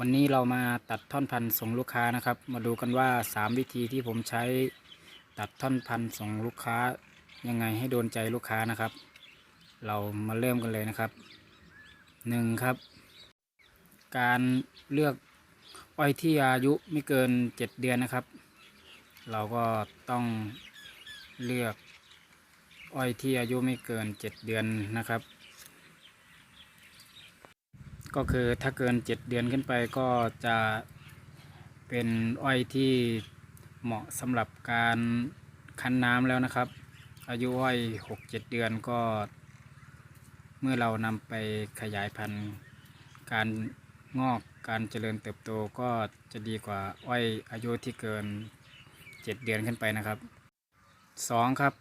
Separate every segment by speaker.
Speaker 1: วันนี้เรามาตัดท่อนพันธุ์ส่งลูกค้านะครับ มาดูกันว่า 3 วิธีที่ผมใช้ตัดท่อนพันธุ์ส่งลูกค้ายังไงให้โดนใจลูกค้านะครับ เรามาเริ่มกันเลยนะครับ 1. ครับ การเลือกอ้อยที่อายุไม่เกิน 7 เดือนนะครับ เราก็ต้องเลือกอ้อยที่อายุไม่เกิน 7 เดือนนะครับ ก็คือถ้าเกิน 7 เดือนขึ้นไปก็จะเป็นอ้อยที่เหมาะสำหรับการคั้นน้ำแล้วนะครับ อายุอ้อย 6-7 เดือนก็ เมื่อเรานำไปขยายพันธุ์ การงอกการเจริญเติบโตก็จะดีกว่าอ้อยอายุที่เกิน 7 เดือนขึ้นไปนะครับ 2. ครับ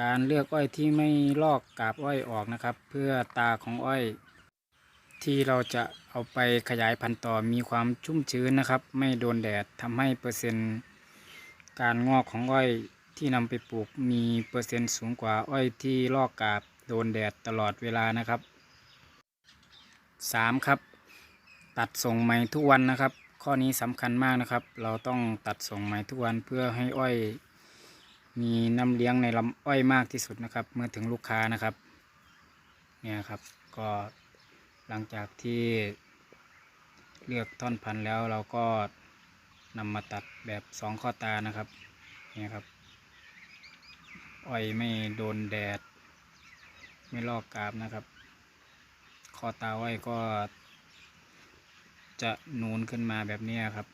Speaker 1: การเลือกอ้อยที่ไม่ลอกกาบอ้อยออกนะครับ เพื่อตาของอ้อย ที่เราจะเอาไปขยายพันธุ์ต่อมีความชุ่มชื้นนะครับ ไม่โดนแดดทำให้เปอร์เซ็นต์การงอกของอ้อยที่นำไปปลูกมีเปอร์เซ็นต์สูงกว่าอ้อยที่ลอกกาบโดนแดดตลอดเวลานะครับ 3. ครับ ตัดส่งใหม่ทุกวันนะครับ ข้อนี้สำคัญมากนะครับ เราต้องตัดส่งใหม่ทุกวันเพื่อให้อ้อย มีน้ำเลี้ยงในลำอ้อยมากที่สุดนะครับ เมื่อถึงลูกค้านะครับ เนี่ยครับก็ หลังจากที่เลือกท่อนพันธุ์แล้วเราก็นำมาตัดแบบสองข้อตานะครับเนี่ครับอ้อยไม่โดนแดด ไม่ลอกกาบนะครับ ข้อตาอ้อยก็จะนูนขึ้นมาแบบนี้ครับ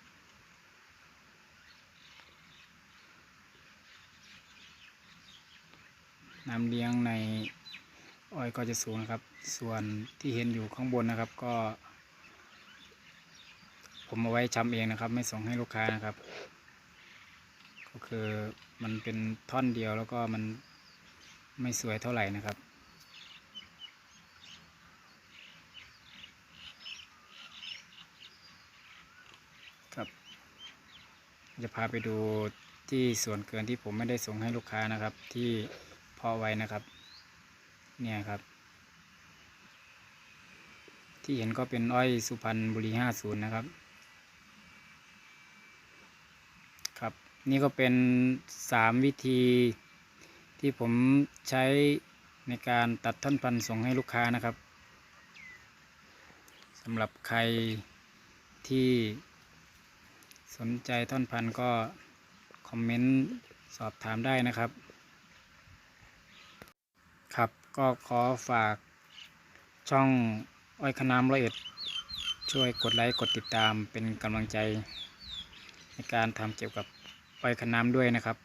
Speaker 1: น้ำเลี้ยงใน อ้อยก็จะสูงนะครับ ส่วนที่เห็นอยู่ข้างบนนะครับ ก็ ผมเอาไว้ชำเองนะครับ ไม่ส่งให้ลูกค้านะครับ ก็คือมันเป็นท่อนเดียวแล้วก็มันไม่สวยเท่าไหร่นะครับครับ จะพาไปดูที่ส่วนเกินที่ผมไม่ได้ส่งให้ลูกค้านะครับ ที่เพาะไว้นะครับ เนี่ยครับ ที่เห็นก็เป็นอ้อยสุพรรณบุรีห้าศูนย์นะครับ ครับ นี่ก็เป็นสามวิธีที่ผมใช้ในการตัดท่อนพันธุ์ส่งให้ลูกค้านะครับสำหรับใครที่สนใจท่อนพันธุ์ก็คอมเมนต์สอบถามได้นะครับ ครับ ก็ขอฝากช่องอ้อยขนามร้อยเอ็ดช่วยกดไลค์กดติดตามเป็นกำลังใจในการทำเกี่ยวกับอ้อยขนามด้วยนะครับ